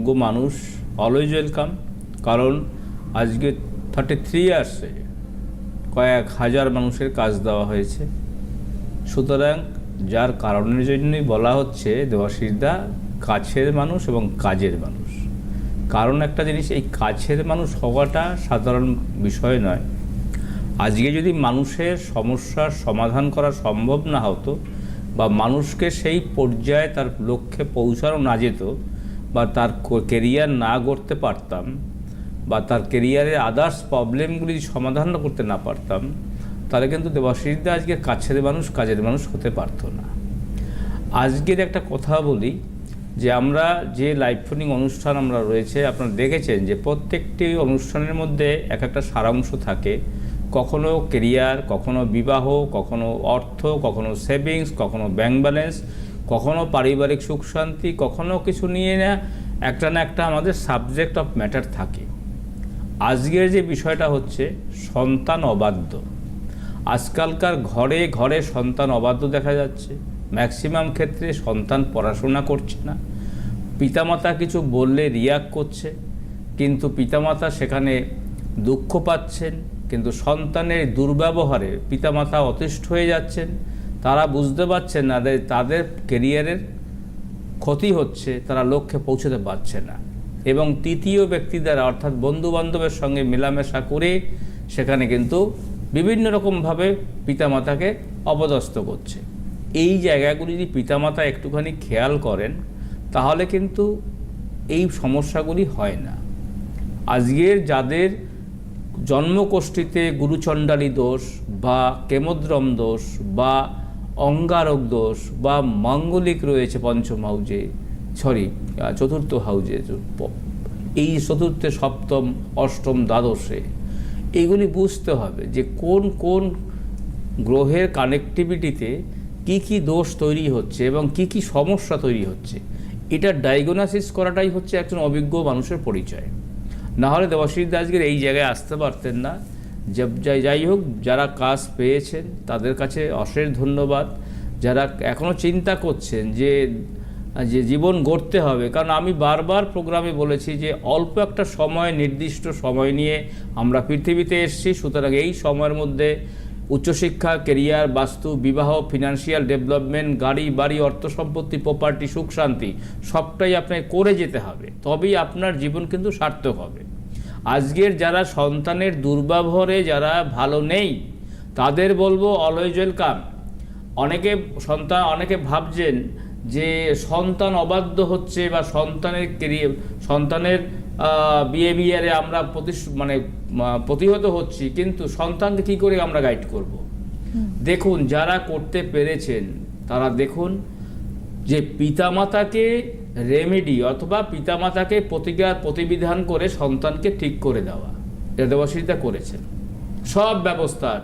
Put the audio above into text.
যোগ্য মানুষ always welcome কারণ আজকে থার্টি থ্রি ইয়ার্সে কয়েক হাজার মানুষের কাজ দেওয়া হয়েছে। সুতরাং যার কারণের জন্যই বলা হচ্ছে দেবাশিসদা কাছের মানুষ এবং কাজের মানুষ। কারণ একটা জিনিস, এই কাছের মানুষ হওয়াটা সাধারণ বিষয় নয়। আজকে যদি মানুষের সমস্যার সমাধান করা সম্ভব না হতো বা মানুষকে সেই পর্যায়ে তার লক্ষ্যে পৌঁছানো না যেত বা তার কেরিয়ার না গড়তে পারতাম বা তার কেরিয়ারের আদার্স প্রবলেমগুলি সমাধান করতে না পারতাম, তাহলে কিন্তু দেবাশিসদা আজকে কাছের মানুষ, কাজের মানুষ হতে পারতো না। আজকের একটা কথা বলি যে আমরা যে লাইভ ফোনিং অনুষ্ঠান আমরা রয়েছে, আপনারা দেখেছেন যে প্রত্যেকটি অনুষ্ঠানের মধ্যে এক একটা সারাংশ থাকে। কখনো কেরিয়ার কখনো বিবাহ, কখনো অর্থ, কখনো সেভিংস কখনো ব্যাংক ব্যালেন্স কখনো পারিবারিক সুখ শান্তি, কখনো কিছু নিয়ে না, একটা না একটা আমাদের সাবজেক্ট অফ ম্যাটার থাকে। আজকের যে বিষয়টা হচ্ছে, সন্তান অবাধ্য। আজকালকার ঘরে ঘরে সন্তান অবাধ্য দেখা যাচ্ছে। ম্যাক্সিমাম ক্ষেত্রে সন্তান পড়াশোনা করছে না। পিতামাতা কিছু বললে রিয়াক্ট করছে, কিন্তু পিতামাতা সেখানে দুঃখ পাচ্ছেন, কিন্তু সন্তানের দুর্ব্যবহারে পিতামাতা অতিষ্ঠ হয়ে যাচ্ছেন। তারা বুঝতে পারছেন না যে তাদের কেরিয়ারের ক্ষতি হচ্ছে, তারা লক্ষ্যে পৌঁছতে পারছে না। এবং তৃতীয় ব্যক্তি দ্বারা অর্থাৎ বন্ধু বান্ধবের সঙ্গে মেলামেশা করে সেখানে কিন্তু বিভিন্ন রকমভাবে পিতামাতাকে অপদস্থ করছে। এই জায়গাগুলি যদি পিতামাতা একটুখানি খেয়াল করেন, তাহলে কিন্তু এই সমস্যাগুলি হয় না। আজকের যাদের জন্মকোষ্ঠীতে গুরুচণ্ডালী দোষ বা কেমদ্রম দোষ বা অঙ্গারক দোষ বা মাঙ্গলিক রয়েছে পঞ্চম হাউজে সরি চতুর্থ হাউজে এই চতুর্থে সপ্তম, অষ্টম দ্বাদশে, এগুলি বুঝতে হবে যে কোন কোন গ্রহের কানেক্টিভিটিতে কি কি দোষ তৈরি হচ্ছে এবং কি কি সমস্যা তৈরি হচ্ছে। এটা ডায়াগনোসিস করাটাই হচ্ছে একজন অভিজ্ঞ মানুষের পরিচয়। না হলে দেবাশিস আজকের এই জায়গায় আসতে পারতেন না। যাই যাই হোক যারা কাজ পেয়েছেন তাদের কাছে অশেষ ধন্যবাদ যারা এখনও চিন্তা করছেন যে যে জীবন গড়তে হবে। কারণ আমি বারবার প্রোগ্রামে বলেছি যে, অল্প একটা সময়, নির্দিষ্ট সময় নিয়ে আমরা পৃথিবীতে এসেছি। সুতরাং এই সময়ের মধ্যে উচ্চশিক্ষা, কেরিয়ার, বাস্তু, বিবাহ, ফিনান্সিয়াল ডেভেলপমেন্ট, গাড়ি, বাড়ি, অর্থ সম্পত্তি, প্রপার্টি, সুখ, শান্তি, সবটাই আপনাকে করে যেতে হবে। তবেই আপনার জীবন কিন্তু সার্থক হবে। আজকের যারা সন্তানের দুর্ব্যবহারে যারা ভালো নেই তাদের বলব অলওয়েজ ওয়েলকাম অনেকে সন্তান অনেকে ভাবছেন যে সন্তান অবাধ্য হচ্ছে বা সন্তানের কেরিয়ার সন্তানের বিহেভিয়ারে আমরা প্রতি মানে প্রতিহত হচ্ছি কিন্তু সন্তানকে কি করে আমরা গাইড করব। দেখুন যারা করতে পেরেছেন তারা দেখুন যে পিতামাতাকে রেমেডি অথবা পিতামাতাকে প্রতিকার প্রতিবিধান করে সন্তানকে ঠিক করে দেওয়া। এটা দেবাশিতা করেছেন। সব ব্যবস্থা